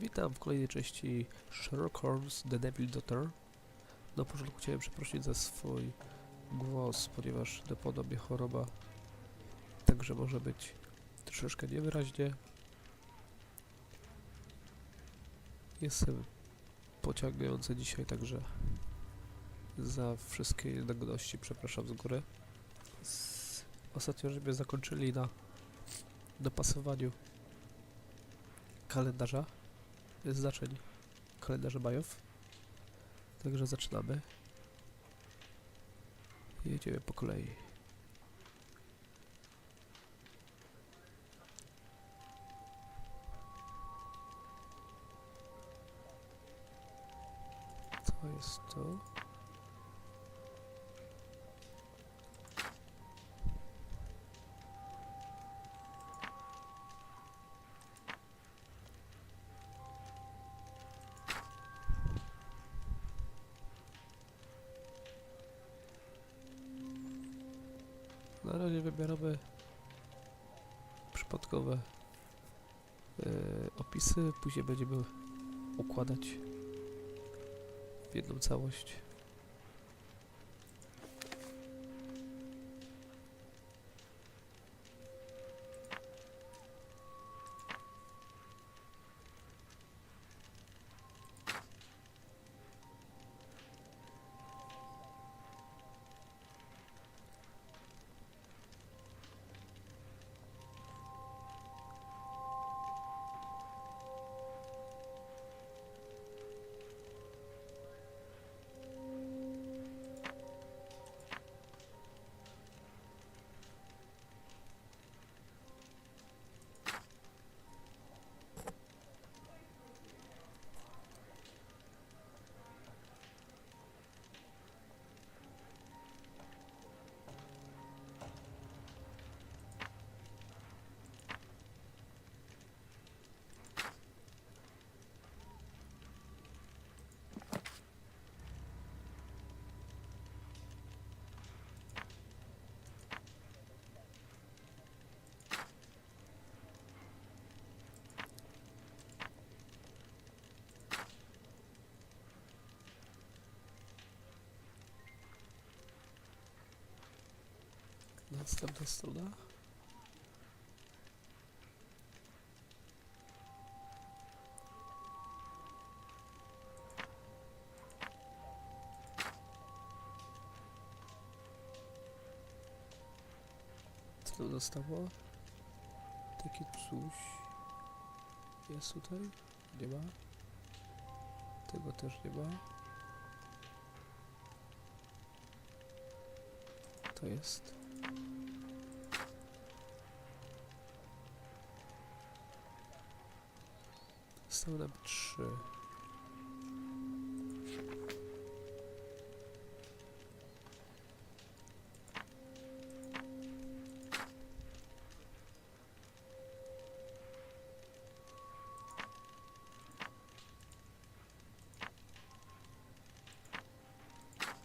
Witam w kolejnej części Sherlock Holmes The Devil Daughter. Na początku chciałem przeprosić za swój głos, ponieważ dopadła mnie choroba, także może być troszeczkę niewyraźnie. Jestem pociągający dzisiaj, także za wszystkie niedogodności przepraszam z góry. Ostatnio żeśmy zakończyli na dopasowaniu kalendarza znaczeń kalendarza Majów. Także zaczynamy. Jedziemy po kolei. Co jest to? Razie wybieramy przypadkowe e, opisy, później będziemy układać w jedną całość. Następna strona. Co to zostało? Takie coś. Jest tutaj? Nie ma. Tego też nie ma. To jest. Trzy.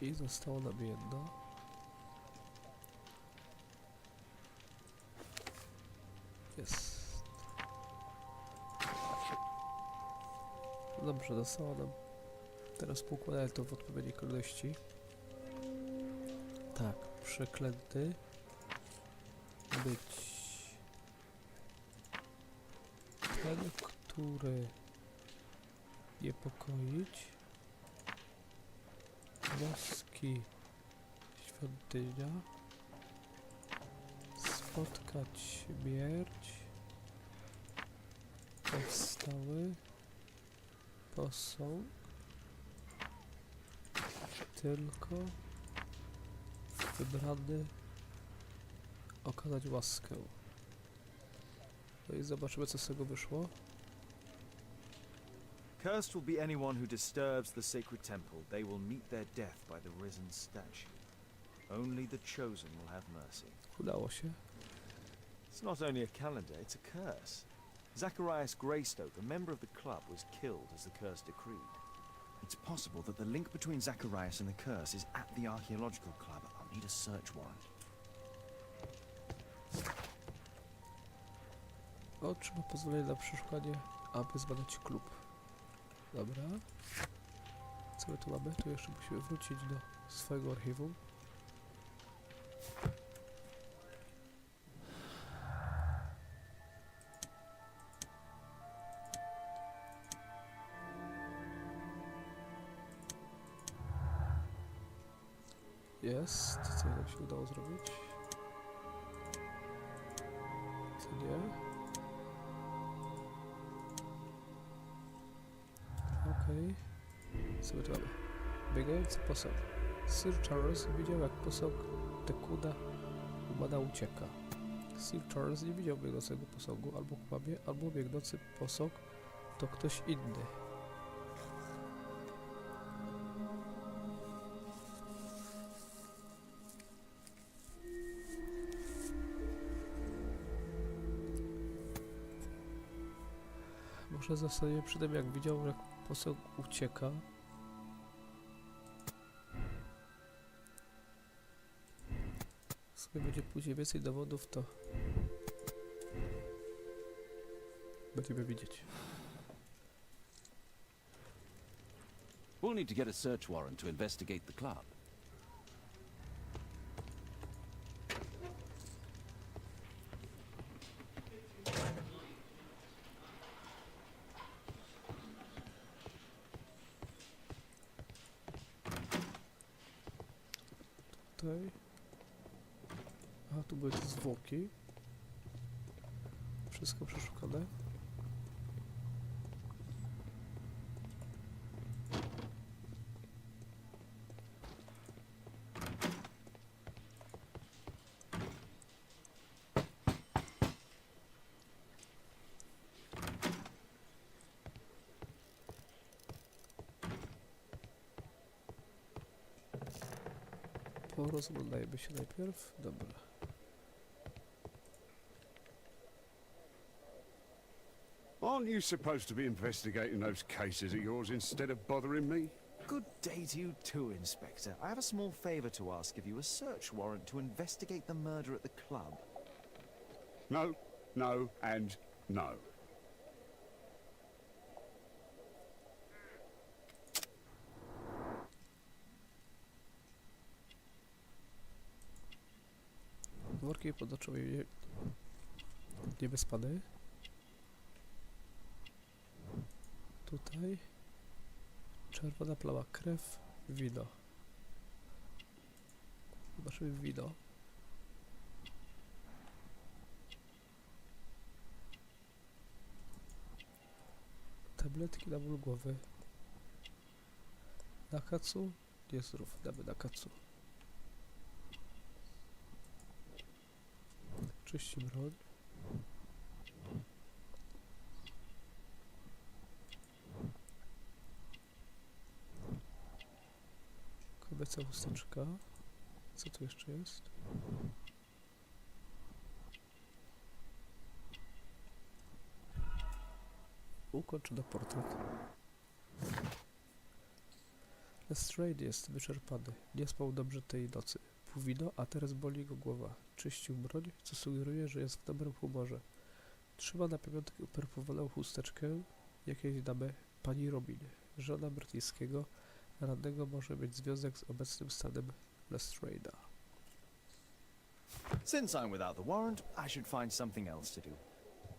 I zostało nam jedno. Dobrze, zostało nam. Teraz poukładałem to w odpowiedniej kolejności. Tak, przeklęty. Być ten, który niepokoić. Boski świątynia. Spotkać śmierć. Powstały posąg tylko wybrany okazać łaskę. No i zobaczymy co z tego wyszło. Cursed will be anyone who disturbs the sacred temple. They will meet their death by the risen statue. Only the chosen will have mercy. Udało się. It's not only a calendar, it's a curse. Zacharias Greystoke, a member of the club, was killed as the curse decreed. It's possible that the link between Zacharias and the curse is at the archaeological club. I'll need a search warrant. Otrzyma pozwolenie na przeszukanie aby zbadać klub. Dobra. Co my tu mamy? Tu jeszcze musimy wrócić do swojego archiwum. Jest. Co nam się udało zrobić? Co nie? Okej. Co my tu mamy? Biegający posąg. Sir Charles widział jak posąg Tekuda Umana ucieka. Sir Charles nie widział biegnącego posągu, albo kłamie, albo biegnący posąg to ktoś inny. Może zostanie przy tym, jak widział, jak posąg ucieka. Sobie będzie później więcej dowodów, to będziemy widzieć. We'll need to get a search warrant to investigate the club. Porozglądajmy się najpierw. Dobra. Aren't you supposed to be investigating those cases of yours instead of bothering me? Good day to you too, Inspector. I have a small favor to ask of you, a search warrant to investigate the murder at the club. No, no, and no. Worki pod oczami nie, niewyspany. Tutaj czerwona plama, krew, wino. Zobaczymy wino. Tabletki na ból głowy. Nakatsu? Niezdrów, damy Nakatsu. Czyści broń. Kobieca chusteczka. Co tu jeszcze jest? Ukończ do portret. Lestrade jest wyczerpany. Nie spał dobrze tej nocy. Pół wino, a teraz boli go głowa. Czyścił broń, co sugeruje, że jest w dobrym humorze. Trzyma na pamiątkę perfowaną chusteczkę jakiejś damy pani Robin. Żona brytyjskiego radnego może mieć związek z obecnym stanem Lestrade'a. Since I'm without the warrant, I should find something else to do.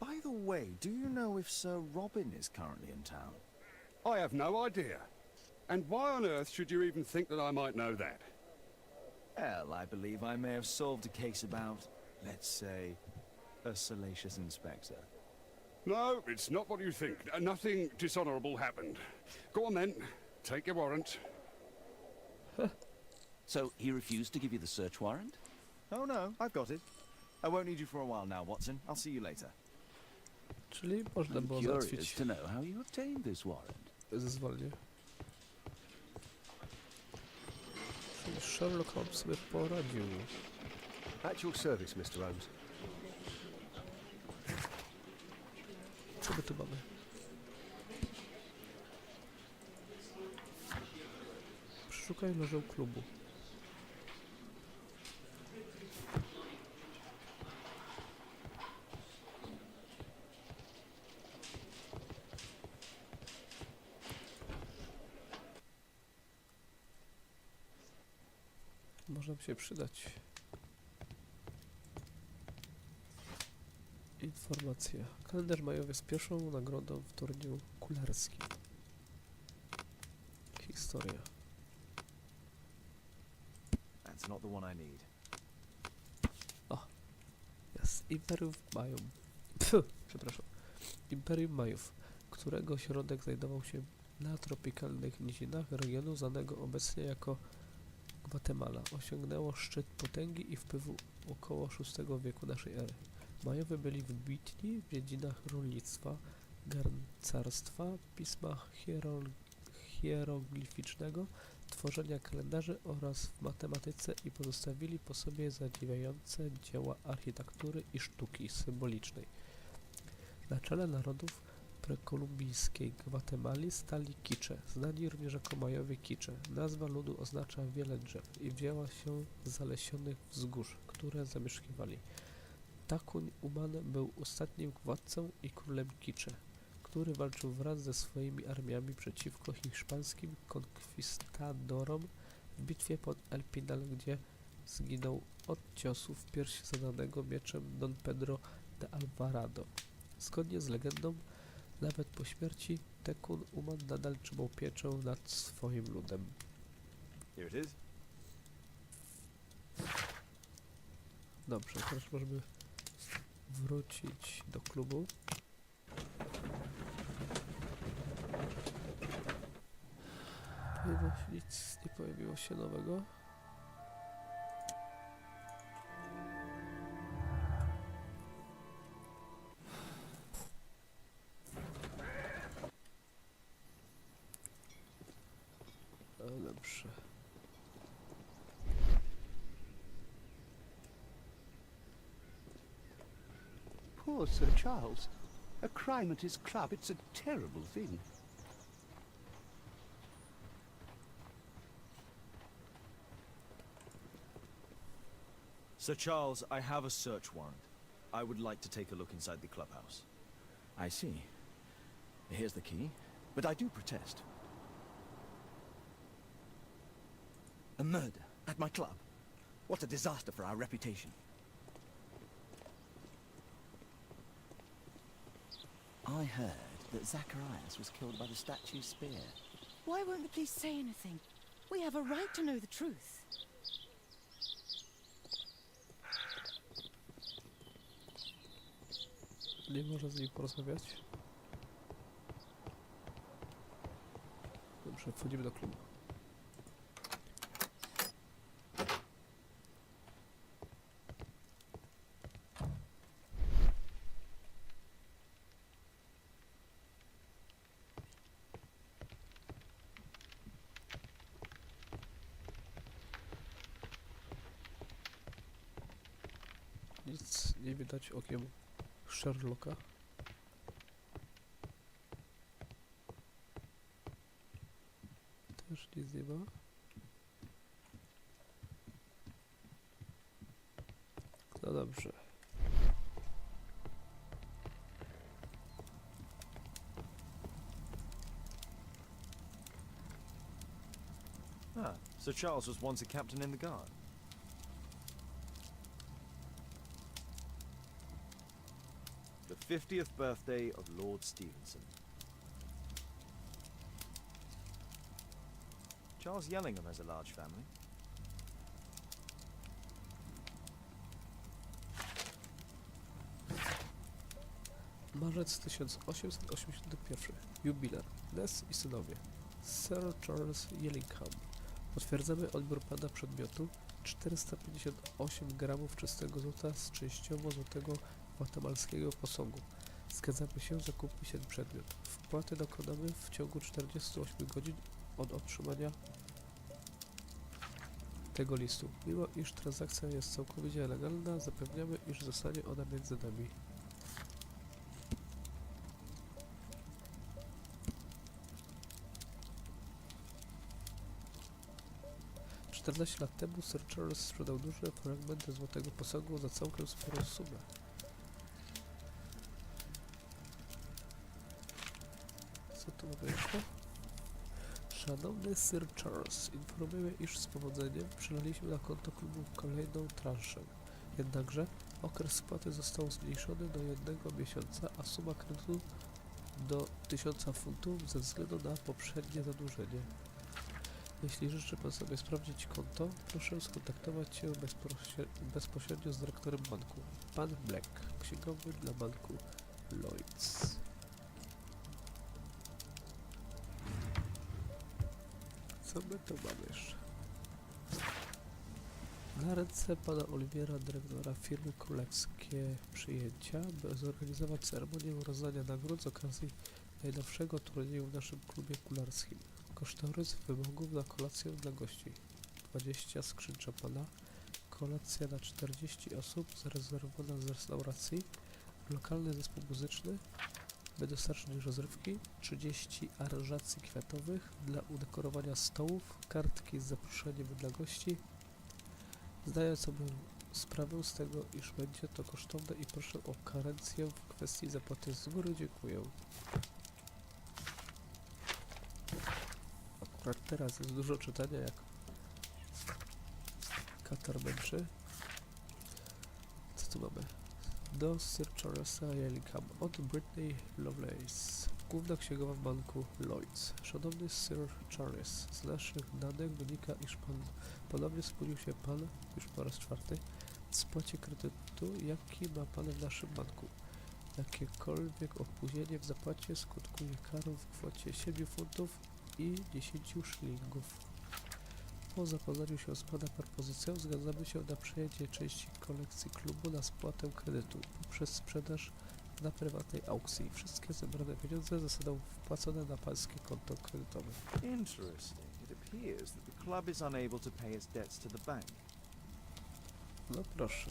By the way, do you know if Sir Robin is currently in town? I have no idea. And why on earth should you even think that I might know that? Well, I believe I may have solved a case about, let's say, a salacious inspector. No, it's not what you think. Nothing dishonourable happened. Go on then. Take your warrant. So he refused to give you the search warrant? Oh no, I've got it. I won't need you for a while now, Watson. I'll see you later. Czyli można I'm było curious załatwić to know how you obtained this warrant. This is zezwolenie. Sherlock Holmes by poradził. At your service, Mr. Holmes. Co my tu mamy? Przeszukaj lożę klubu. może nam się przydać. Informacja. Kalendarz majowy z pierwszą nagrodą w turnieju kularskim. Historia. That's not the one I need. Jest Imperium Majum. Pfu, przepraszam. Imperium Majów, którego środek znajdował się na tropikalnych nizinach regionu znanego obecnie jako Gwatemala. Osiągnęło szczyt potęgi i wpływu około VI wieku naszej ery. Majowie byli wybitni w dziedzinach rolnictwa, garncarstwa, pisma hierol- hieroglificznego, tworzenia kalendarzy oraz w matematyce i pozostawili po sobie zadziwiające dzieła architektury i sztuki symbolicznej. Na czele narodów prekolumbijskiej Gwatemali stali Kicze, znani również jako Majowie Kicze. Nazwa ludu oznacza wiele drzew i wzięła się z zalesionych wzgórz, które zamieszkiwali. Takuń Uman był ostatnim władcą i królem Kicze, który walczył wraz ze swoimi armiami przeciwko hiszpańskim konkwistadorom w bitwie pod El Pinal, gdzie zginął od ciosu w piersi zadanego mieczem Don Pedro de Alvarado. Zgodnie z legendą, nawet po śmierci Tekun Uman nadal trzymał pieczę nad swoim ludem. Here it is. Dobrze, teraz możemy wrócić do klubu. Chyba nic nie pojawiło się nowego. Poor Sir Charles. A crime at his club, it's a terrible thing. Sir Charles, I have a search warrant. I would like to take a look inside the clubhouse. I see. Here's the key, but I do protest. A murder at my club. What a disaster for our reputation. I heard that Zacharias was killed by the statue's spear. Why won't the police say anything? We have a right to know the truth. Nie można z nim porozmawiać. Dobrze, wchodzimy do klubu. Nic nie widać okiem Sherlocka. Też nic nie ma. No dobrze. Ah, Sir Charles was once a captain in the guard. 50th birthday of Lord Stevenson. Charles Yellingham has a large family. Marzec 1881. Jubiler. Ness i synowie. Sir Charles Yellingham. Potwierdzamy odbiór pana przedmiotu 458 gramów czystego złota z częściowo złotego gwatemalskiego posągu. Zgadzamy się, że kupi się przedmiot. Wpłaty dokonamy w ciągu 48 godzin od otrzymania tego listu. Mimo iż transakcja jest całkowicie legalna, zapewniamy, iż zostanie ona między nami. 14 lat temu Sir Charles sprzedał duże fragmenty złotego posągu za całkiem sporą sumę. Szanowny Sir Charles, informujemy, iż z powodzeniem przelaliśmy na konto klubu kolejną transzę. Jednakże okres spłaty został zmniejszony do jednego miesiąca, a suma kredytu do 1000 funtów ze względu na poprzednie zadłużenie. Jeśli życzy Pan sobie sprawdzić konto, proszę skontaktować się bezpośrednio z dyrektorem banku. Pan Black, księgowy dla banku Lloyds. Co my tu mamy jeszcze? Na ręce pana Oliwiera, dyrektora firmy Królewskie Przyjęcia, by zorganizować ceremonię rozdania nagród z okazji najnowszego turnieju w naszym klubie kularskim. Kosztorys wymogów na kolację dla gości. 20 skrzyń pana, kolacja na 40 osób zarezerwowana z restauracji, lokalny zespół muzyczny, by dostarczyć rozrywki, 30 aranżacji kwiatowych dla udekorowania stołów, kartki z zaproszeniem dla gości. Zdaję sobie sprawę z tego, iż będzie to kosztowne i proszę o karencję w kwestii zapłaty z góry. Dziękuję. Akurat teraz jest dużo czytania, jak katar męczy. Co tu mamy? Do Sir Charlesa Jellingham od Britney Lovelace, główna księgowa w banku Lloyds. Szanowny Sir Charles, z naszych danych wynika, iż pan ponownie spóźnił się pan już po raz czwarty w spłacie kredytu, jaki ma pan w naszym banku. Jakiekolwiek opóźnienie w zapłacie skutkuje karą w kwocie 7 funtów i 10 szylingów. Po zapoznaniu się z Pana propozycją zgadzamy się na przejęcie części kolekcji klubu na spłatę kredytu poprzez sprzedaż na prywatnej aukcji. Wszystkie zebrane pieniądze zostaną wpłacone na Pańskie konto kredytowe. Interesting. It appears that the club is unable to pay its debts to the bank. No proszę.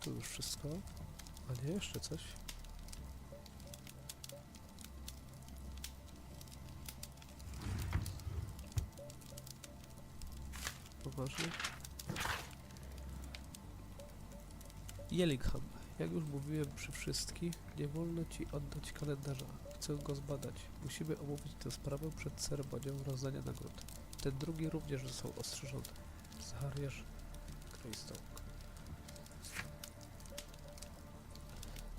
Tu już wszystko. A nie, jeszcze coś. Poważnie. Jellingham. Jak już mówiłem przy wszystkich, nie wolno ci oddać kalendarza. Chcę go zbadać. Musimy omówić tę sprawę przed ceremonią rozdania nagród. Ten drugi również został ostrzeżony. Zachariasz Greystoke.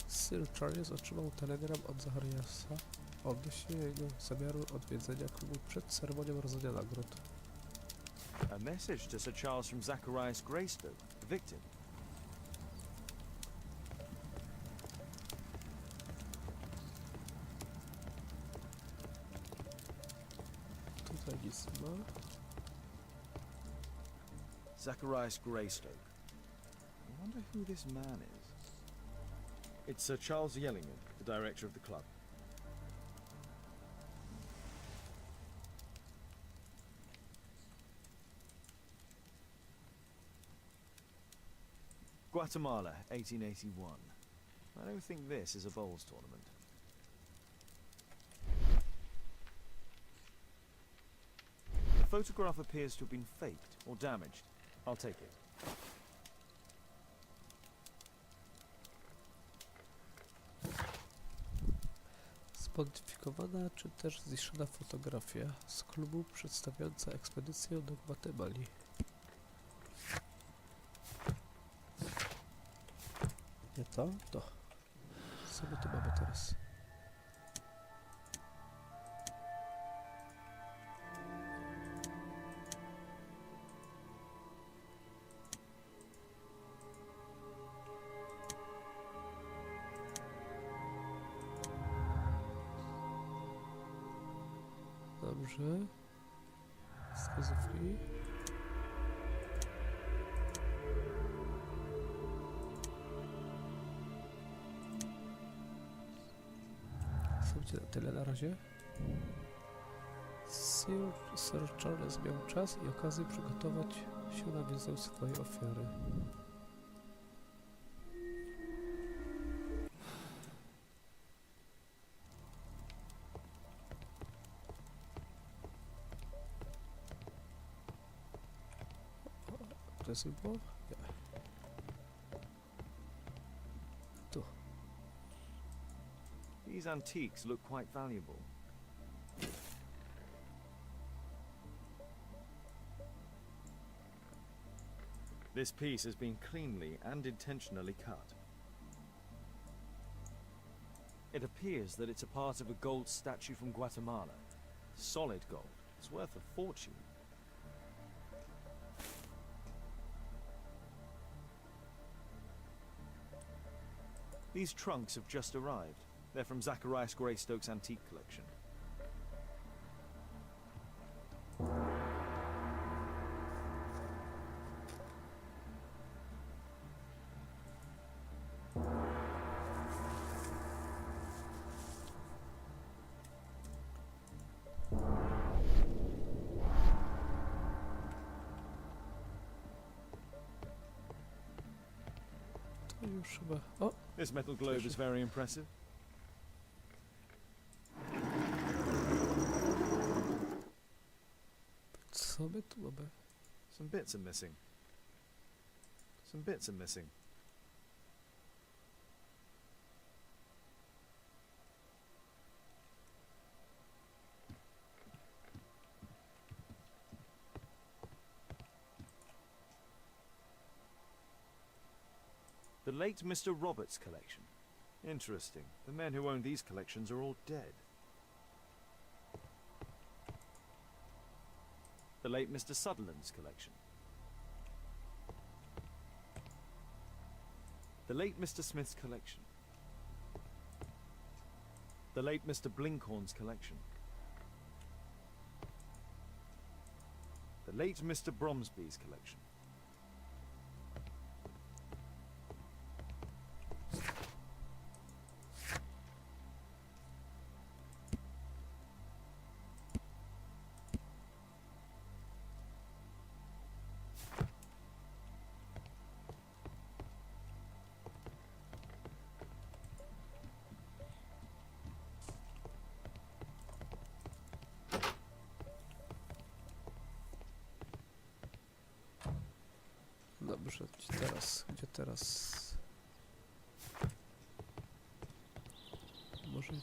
Sir Charles otrzymał telegram od Zachariasa odnośnie jego zamiaru odwiedzenia klubu przed ceremonią rozdania nagród. A message to Sir Charles from Zacharias Greystoke, the victim. Tutaj nic nie ma. Zacharias Greystoke. I wonder who this man is. It's Sir Charles Yellingham, the director of the club. Guatemala, 1881. I don't think this is a bowls tournament. The photograph appears to have been faked or damaged. I'll take it. Zmodyfikowana czy też zniszczona fotografia z klubu przedstawiająca ekspedycję do Gwatemali. Nie to? To. Co my tu mamy teraz? Tyle na razie. Sir, Charles miał czas i okazję przygotować się na wiedzę swojej ofiary. To jest było? These antiques look quite valuable. This piece has been cleanly and intentionally cut. It appears that it's a part of a gold statue from Guatemala. Solid gold. It's worth a fortune. These trunks have just arrived. They're from Zacharias Greystoke's antique collection. To już chyba... O! This metal globe is very impressive. Co my tu mamy? Some bits are missing. Some bits are missing. The late Mr. Roberts' collection. Interesting. The men who own these collections are all dead. The late Mr. Sutherland's collection. The late Mr. Smith's collection. The late Mr. Blinkhorn's collection. The late Mr. Bromsby's collection.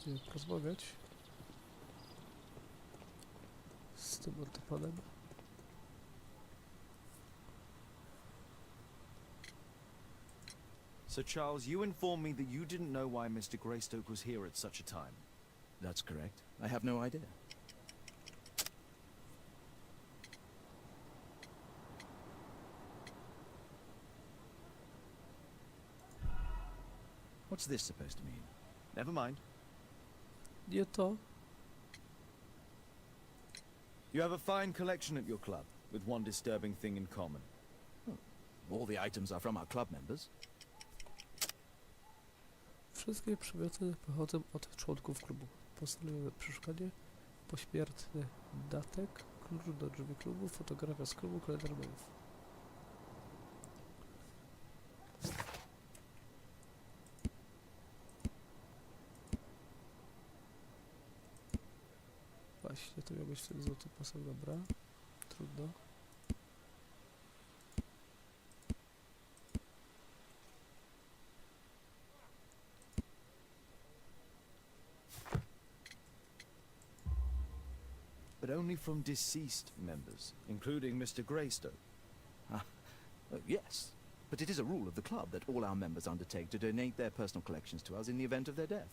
Może idziemy? Z tym oto panem? Sir Charles, you informed me that you didn't know why Mr. Greystoke was here at such a time. That's correct. I have no idea. What's this supposed to mean? Never mind. Nie to. You have a fine collection at your club, with one disturbing thing in common. All the items are from our club members. Wszystkie przedmioty pochodzą od członków klubu. Postanowione przeszukanie, pośmiertny datek, klucz do drzwi klubu, fotografia z klubu, kalendarz. To miał być ten złoty pasek, dobra. Trudno. But only from deceased members, including Mr. Greystoke. Oh, yes. But it is a rule of the club that all our members undertake to donate their personal collections to us in the event of their death.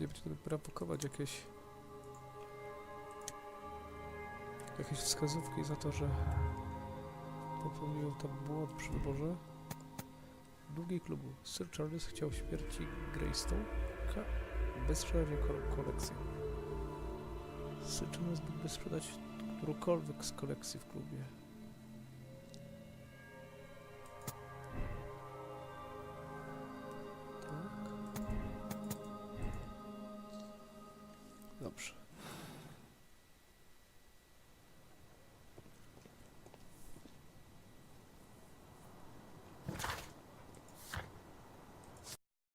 Pewnie będziemy prowokować jakieś jakieś wskazówki za to, że popełniłem tam błąd przy wyborze. Długi klubu. Sir Charles chciał śmierci Greystoke'a bez sprzedania ko- kolekcji. Sir Charles mógłby sprzedać którąkolwiek z kolekcji w klubie.